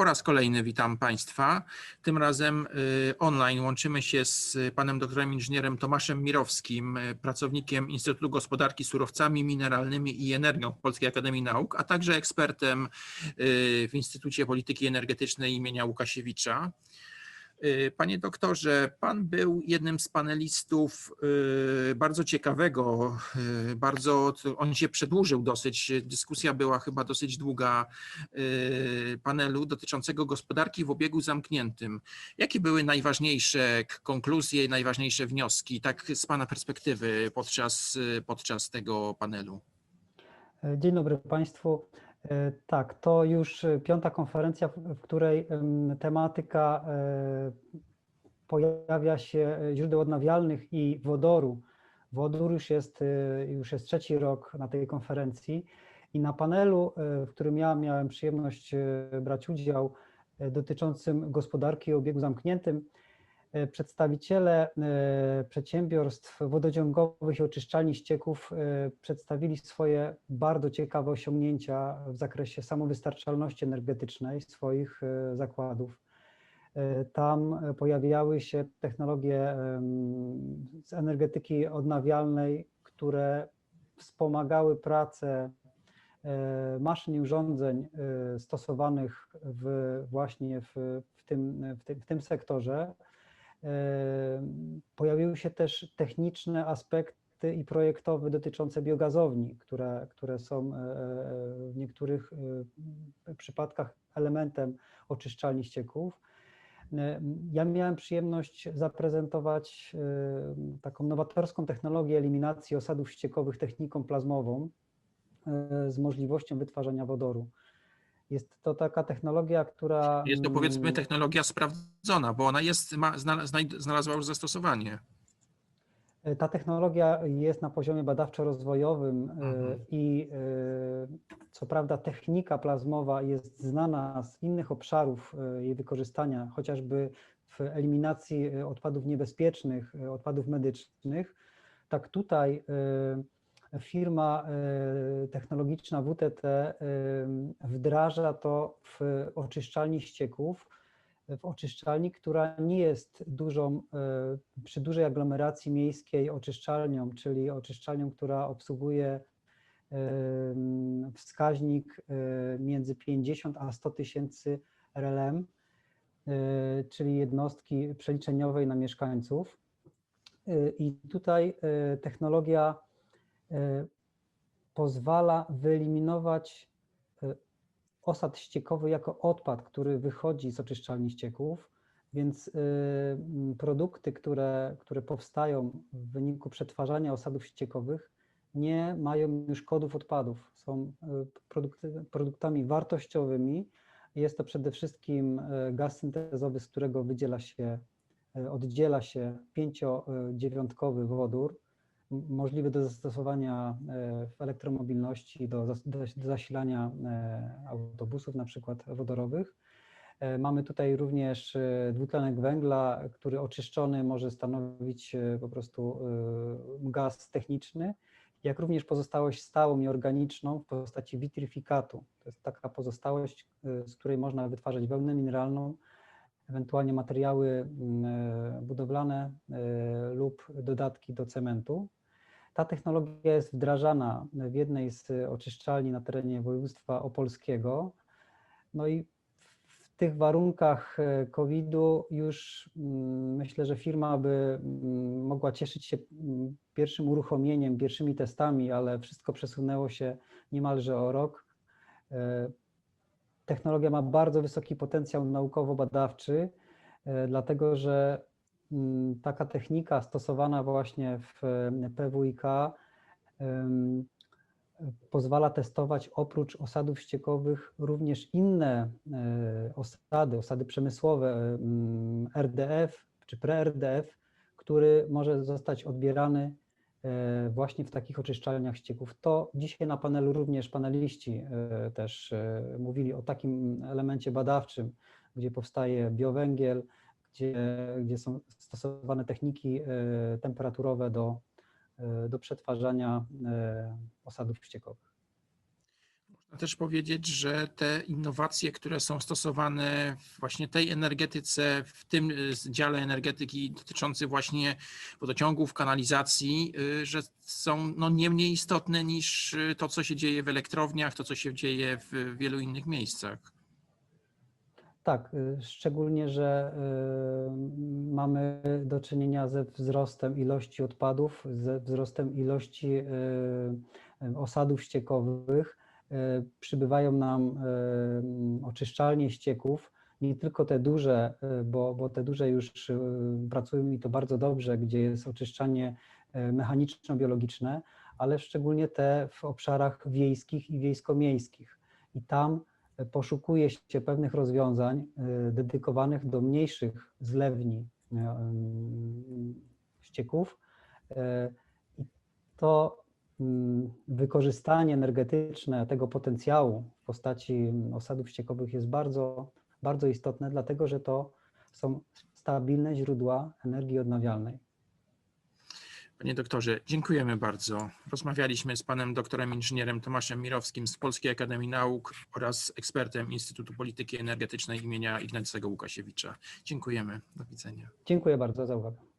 Po raz kolejny witam Państwa. Tym razem y, online łączymy się z panem doktorem inżynierem Tomaszem Mirowskim, y, pracownikiem Instytutu Gospodarki Surowcami Mineralnymi i Energią Polskiej Akademii Nauk, a także ekspertem y, w Instytucie Polityki Energetycznej imienia Łukasiewicza. Y, Panie doktorze, pan był jednym z panelistów y, bardzo ciekawego, y, bardzo, on się przedłużył dosyć, dyskusja była chyba dosyć długa panelu dotyczącego gospodarki w obiegu zamkniętym. Jakie były najważniejsze konkluzje, najważniejsze wnioski, tak z pana perspektywy podczas, podczas tego panelu? Dzień dobry Państwu. E, Tak, to już e, piąta konferencja, w której em, tematyka e, pojawia się źródeł odnawialnych i wodoru. Wodór już jest, już jest trzeci rok na tej konferencji i na panelu, w którym ja miałem przyjemność brać udział, dotyczącym gospodarki o obiegu zamkniętym, przedstawiciele e, przedsiębiorstw wododziągowych i oczyszczalni ścieków e, przedstawili swoje bardzo ciekawe osiągnięcia w zakresie samowystarczalności energetycznej swoich e, zakładów. E, Tam e, pojawiały się technologie z energetyki odnawialnej, które wspomagały pracę e, maszyn i urządzeń e, stosowanych w, właśnie w, w, tym, w, tym, w tym sektorze. E, Pojawiły się też techniczne aspekty i projektowe dotyczące biogazowni, które, które są e, w niektórych e, przypadkach elementem oczyszczalni ścieków. E, Ja miałem przyjemność zaprezentować e, taką nowatorską technologię eliminacji osadów ściekowych techniką plazmową e, z możliwością wytwarzania wodoru. Jest to taka technologia, która. Jest to powiedzmy mm, technologia sprawdzona, bo ona jest, ma, znalazła już zastosowanie. E, Ta technologia jest na poziomie badawczo-rozwojowym e, Mhm. i e, co prawda technika plazmowa jest znana z innych obszarów jej wykorzystania, chociażby w eliminacji odpadów niebezpiecznych, odpadów medycznych. Tak tutaj firma e, technologiczna WTT e, wdraża to w oczyszczalni ścieków, w oczyszczalni, która nie jest dużą, e, przy dużej aglomeracji miejskiej oczyszczalnią, czyli oczyszczalnią, która obsługuje wskaźnik między 50 a 100 tysięcy RLM, czyli jednostki przeliczeniowej na mieszkańców. I tutaj technologia pozwala wyeliminować e, osad ściekowy jako odpad, który wychodzi z oczyszczalni ścieków, więc m, produkty, które, które powstają w wyniku przetwarzania osadów ściekowych, nie mają już kodów odpadów. Są produkty, produktami wartościowymi. Jest to przede wszystkim gaz syntezowy, z którego wydziela się, oddziela się pięciodziewiątkowy wodór, możliwy do zastosowania e, w elektromobilności, do, do, zasilania e, autobusów na przykład wodorowych. E, Mamy tutaj również dwutlenek węgla, który oczyszczony może stanowić po prostu gaz techniczny, jak również pozostałość stałą i organiczną w postaci witryfikatu. To jest taka pozostałość, z której można wytwarzać wełnę mineralną, ewentualnie materiały budowlane lub dodatki do cementu. Ta technologia jest wdrażana w jednej z oczyszczalni na terenie województwa opolskiego. No i w tych warunkach e, COVID-u już mm, myślę, że firma by mm, mogła cieszyć się mm, pierwszym uruchomieniem, pierwszymi testami, ale wszystko przesunęło się niemalże o rok. E, Technologia ma bardzo wysoki potencjał naukowo-badawczy, e, dlatego że taka technika stosowana właśnie w e, PWiK pozwala testować oprócz osadów ściekowych również inne e, osady, osady przemysłowe, e, mm, RDF czy pre-RDF, który może zostać odbierany właśnie w takich oczyszczalniach ścieków. To dzisiaj na panelu również paneliści też mówili o takim elemencie badawczym, gdzie powstaje biowęgiel, gdzie, gdzie są stosowane techniki e, temperaturowe do, e, do przetwarzania e, osadów ściekowych. Trzeba też powiedzieć, że te innowacje, które są stosowane właśnie tej energetyce, w tym dziale energetyki dotyczący właśnie wodociągów, kanalizacji, że są no nie mniej istotne niż to, co się dzieje w elektrowniach, to, co się dzieje w wielu innych miejscach. Tak, y, szczególnie, że y, mamy do czynienia ze wzrostem ilości odpadów, ze wzrostem ilości y, osadów ściekowych. Przybywają nam oczyszczalnie ścieków, nie tylko te duże, bo, bo te duże już pracują i to bardzo dobrze, gdzie jest oczyszczanie mechaniczno-biologiczne, ale szczególnie te w obszarach wiejskich i wiejsko-miejskich. I tam poszukuje się pewnych rozwiązań y, dedykowanych do mniejszych zlewni y, ym, ścieków. Y, I to ym, wykorzystanie energetyczne tego potencjału w postaci ym, osadów ściekowych jest bardzo, bardzo istotne, dlatego że to są stabilne źródła energii odnawialnej. Panie doktorze, dziękujemy bardzo. Rozmawialiśmy z panem doktorem inżynierem Tomaszem Mirowskim z Polskiej Akademii Nauk oraz ekspertem Instytutu Polityki Energetycznej imienia Ignacego Łukasiewicza. Dziękujemy. Do widzenia. Dziękuję bardzo za uwagę.